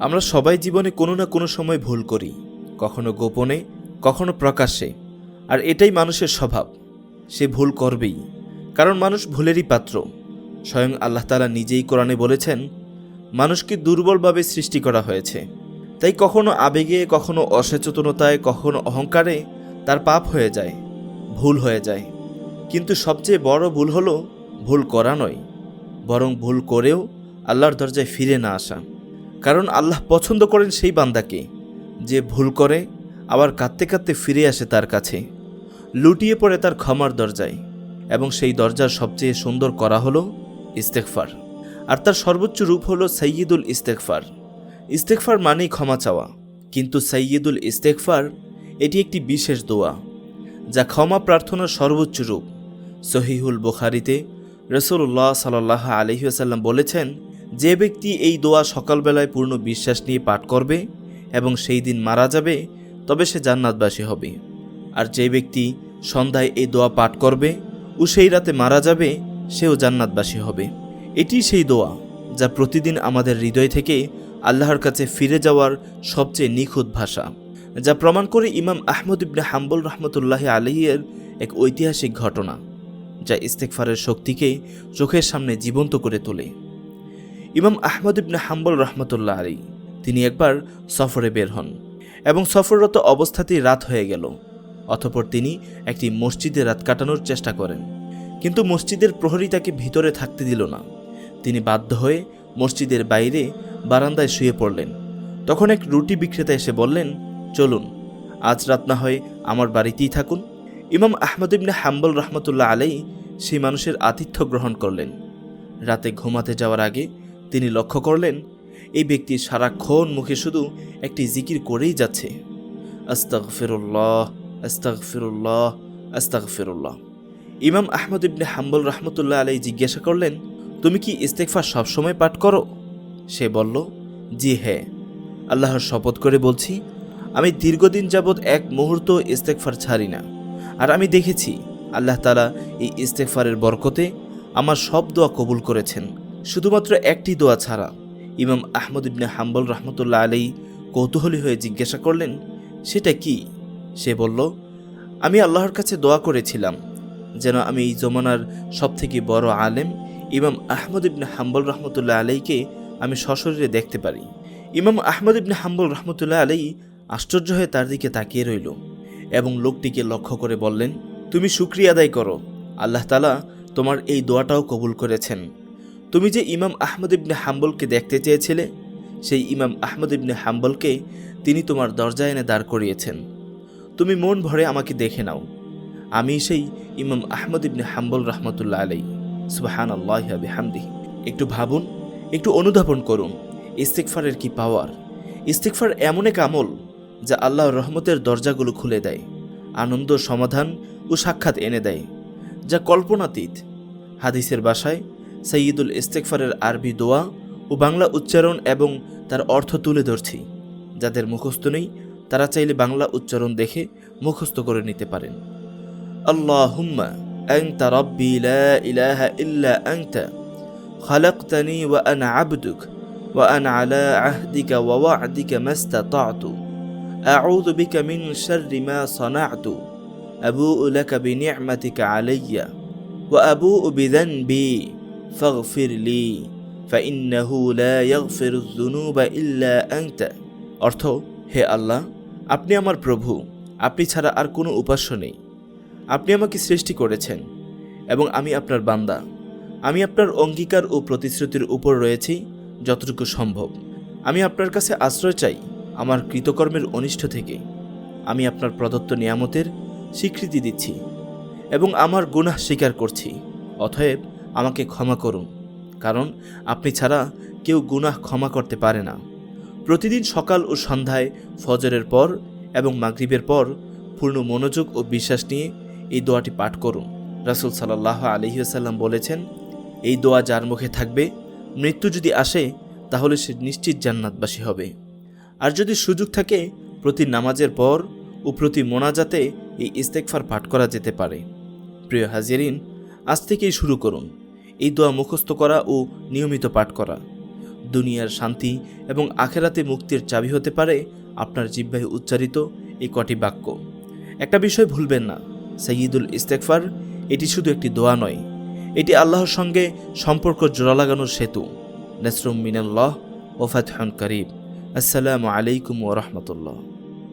আমরা সবাই জীবনে কোনো না কোনো সময় ভুল করি, কখনো গোপনে, কখনো প্রকাশ্যে। আর এটাই মানুষের স্বভাব। সে ভুল করবেই, কারণ মানুষ ভুলেরই পাত্র। স্বয়ং আল্লাহ তালা নিজেই কোরআনে বলেছেন, মানুষকে দুর্বলভাবে সৃষ্টি করা হয়েছে। তাই কখনো আবেগে, কখনো অসচেতনতায়, কখনো অহংকারে তার পাপ হয়ে যায়, ভুল হয়ে যায়। কিন্তু সবচেয়ে বড় ভুল হলো ভুল করা নয়, বরং ভুল করেও আল্লাহর দরজায় ফিরে না আসা। কারণ আল্লাহ পছন্দ করেন সেই বান্দাকে, যে ভুল করে, আবার কাঁদতে কাঁদতে ফিরে আসে তার কাছে, লুটিয়ে পড়ে তার ক্ষমার দরজায়, এবং সেই দরজার সবচেয়ে সুন্দর করা হলো ইস্তেকফার আর তার সর্বোচ্চ রূপ হলো সৈয়দুল ইস্তেকফার ইস্তেকফার মানেই ক্ষমা চাওয়া, কিন্তু সৈয়দুল ইস্তেকফার এটি একটি বিশেষ দোয়া, যা ক্ষমা প্রার্থনার সর্বোচ্চ রূপ। সহিহুল বুখারিতে রসুল্লাহ সাল্লাহ আলহিউসাল্লাম বলেছেন যে ব্যক্তি এই দোয়া সকালবেলায় পূর্ণ বিশ্বাস নিয়ে পাঠ করবে এবং সেই দিন মারা যাবে, তবে সে জান্নাতবাসী হবে। আর যে ব্যক্তি সন্ধ্যায় এই দোয়া পাঠ করবে ও সেই রাতে মারা যাবে, সেও জান্নাতবাসী হবে। এটি সেই দোয়া যা প্রতিদিন আমাদের হৃদয় থেকে আল্লাহর কাছে ফিরে যাওয়ার সবচেয়ে নিখুঁত ভাষা, যা প্রমাণ করে ইমাম আহমদ ইবনে হাম্বল রহমতুল্লাহ আলহিয়ের এক ঐতিহাসিক ঘটনা, যা ইস্তেকফারের শক্তিকে চোখের সামনে জীবন্ত করে তোলে। ইমাম আহমদ ইবনে হাম্বল রহমতুল্লাহ আলী। তিনি একবার সফরে বের হন এবং সফররত অবস্থাতেই রাত হয়ে গেল। অতপর তিনি একটি মসজিদে রাত কাটানোর চেষ্টা করেন। কিন্তু মসজিদের প্রহরী তাকে ভিতরে থাকতে দিল না। তিনি বাধ্য হয়ে মসজিদের বাইরে বারান্দায় শুয়ে পড়লেন। তখন এক রুটি বিক্রেতা এসে বললেন, চলুন, আজ রাত না হয় আমার বাড়িতেই থাকুন। ইমাম আহমদ ইবনে হাম্বল রহমতুল্লাহ আলাই সেই মানুষের আতিথ্য গ্রহণ করলেন। রাতে ঘুমাতে যাওয়ার আগে তিনি লক্ষ্য করলেন, এই ব্যক্তি সারাক্ষণ মুখে শুধু একটি জিকির করেই যাচ্ছে। আস্তাক ফিরুল্লাহ আস্তাক ফিরুল্লাহ আস্তাক ফিরুল্লাহ ইমাম আহমদ ইবনে হাম্বল রহমতুল্লাহ আলাই জিজ্ঞাসা করলেন, তুমি কি ইস্তেকফার সবসময় পাঠ করো? সে বলল, জি হ্যাঁ। আল্লাহর শপথ করে বলছি, আমি দীর্ঘদিন যাবৎ এক মুহূর্ত ইস্তেকফার ছাড়ি না। আর আমি দেখেছি, আল্লাহ তালা এই ইস্তেকফারের বরকতে আমার সব দোয়া কবুল করেছেন। শুধুমাত্র একটি দোয়া ছাড়া ইমাম আহমদ ইবনে হাম্বল রহমতুল্লাহ আলাই কৌতূহলী হয়ে জিজ্ঞাসা করলেন, সেটা কি? সে বলল, আমি আল্লাহর কাছে দোয়া করেছিলাম, যেন আমি এই জমানার সবথেকে বড় আলেম ইমাম আহমদ ইবনে হাম্বল রহমতুল্লাহ আলাইকে আমি সশরীরে দেখতে পারি। ইমাম আহমদ ইবনে হাম্বল রহমতুল্লাহ আলাই আশ্চর্য হয়ে তার দিকে তাকিয়ে রইল এবং লোকটিকে লক্ষ্য করে বললেন, তুমি শুক্রিয়া আদায় করো, আল্লাহ তালা তোমার এই দোয়াটাও কবুল করেছেন। তুমি যে ইমাম আহমদ ইবনে হাম্বলকে দেখতে চেয়েছিলে, সেই ইমাম আহমদ ইবনে হাম্বলকে তিনি তোমার দরজায় এনে দাঁড় করিয়েছেন। তুমি মন ভরে আমাকে দেখে নাও। আমি সেই ইমাম আহমদ ইবনে হাম্বল রহমতুল্লাহ আলাই সুবাহান আল্লাহ হামদি একটু ভাবুন, একটু অনুধাবন করুন ইস্তেকফারের কি পাওয়ার? ইস্তেকফার এমন এক আমল যা আল্লাহর রহমতের দরজাগুলো খুলে দেয়, আনন্দ সমাধান ও সাক্ষাৎ এনে দেয়, যা কল্পনাতীত। হাদিসের বাসায় সৈয়দুল ইস্তেকফারের আরবি দোয়া ও বাংলা উচ্চারণ এবং তার অর্থ তুলে ধরছি যাদের মুখস্থ নেই তারা চাইলে বাংলা উচ্চারণ দেখে মুখস্থ করে নিতে পারেন আল্লাহুম্মা أنت ربي لا إله إلا أنت خلقتني وأنا عبدك وأنا على عهدك ووعدك ما استطعت أعوذ بك من شر ما صنعت أبوء لك بنعمتك علي وأبوء بذنبي ফাগফির লি, ফাইন্নাহু লা ইয়াগফির যুনুবা ইল্লা আনতা। অর্থ, হে আল্লাহ, আপনি আমার প্রভু, আপনি ছাড়া আর কোনো উপাস্য নেই। আপনি আমাকে সৃষ্টি করেছেন এবং আমি আপনার বান্দা। আমি আপনার অঙ্গীকার ও প্রতিশ্রুতির উপর রয়েছি যতটুকু সম্ভব। আমি আপনার কাছে আশ্রয় চাই আমার কৃতকর্মের অনিষ্ট থেকে। আমি আপনার প্রদত্ত নিয়ামতের স্বীকৃতি দিচ্ছি এবং আমার গুনাহ স্বীকার করছি। অতএব আমাকে ক্ষমা করুন, কারণ আপনি ছাড়া কেউ গুনাহ ক্ষমা করতে পারে না। প্রতিদিন সকাল ও সন্ধ্যায় ফজরের পর এবং মাগরিবের পর পূর্ণ মনোযোগ ও বিশ্বাস নিয়ে এই দোয়াটি পাঠ করুন। রাসুল সাল্লাহ আলহিউসাল্লাম বলেছেন, এই দোয়া যার মুখে থাকবে, মৃত্যু যদি আসে, তাহলে সে নিশ্চিত জান্নাতবাসী হবে। আর যদি সুযোগ থাকে, প্রতি নামাজের পর ও প্রতি মোনাজাতে এই ইস্তেকফার পাঠ করা যেতে পারে। প্রিয় হাজিরিন, আজ থেকেই শুরু করুন। এই দোয়া মুখস্থ করা ও নিয়মিত পাঠ করা। দুনিয়ার শান্তি এবং আখেরাতে মুক্তির চাবি হতে পারে আপনার জিব্বায় উচ্চারিত এই কটি বাক্য। একটা বিষয় ভুলবেন না সঈদুল ইস্তেকফার এটি শুধু একটি দোয়া নয়, এটি আল্লাহর সঙ্গে সম্পর্ক জোড়া লাগানোর সেতু। নেসরুম মিনাল্লাহ ও ফাতহান করিব আসসালামু আলাইকুম ওরহমতুল্লাহ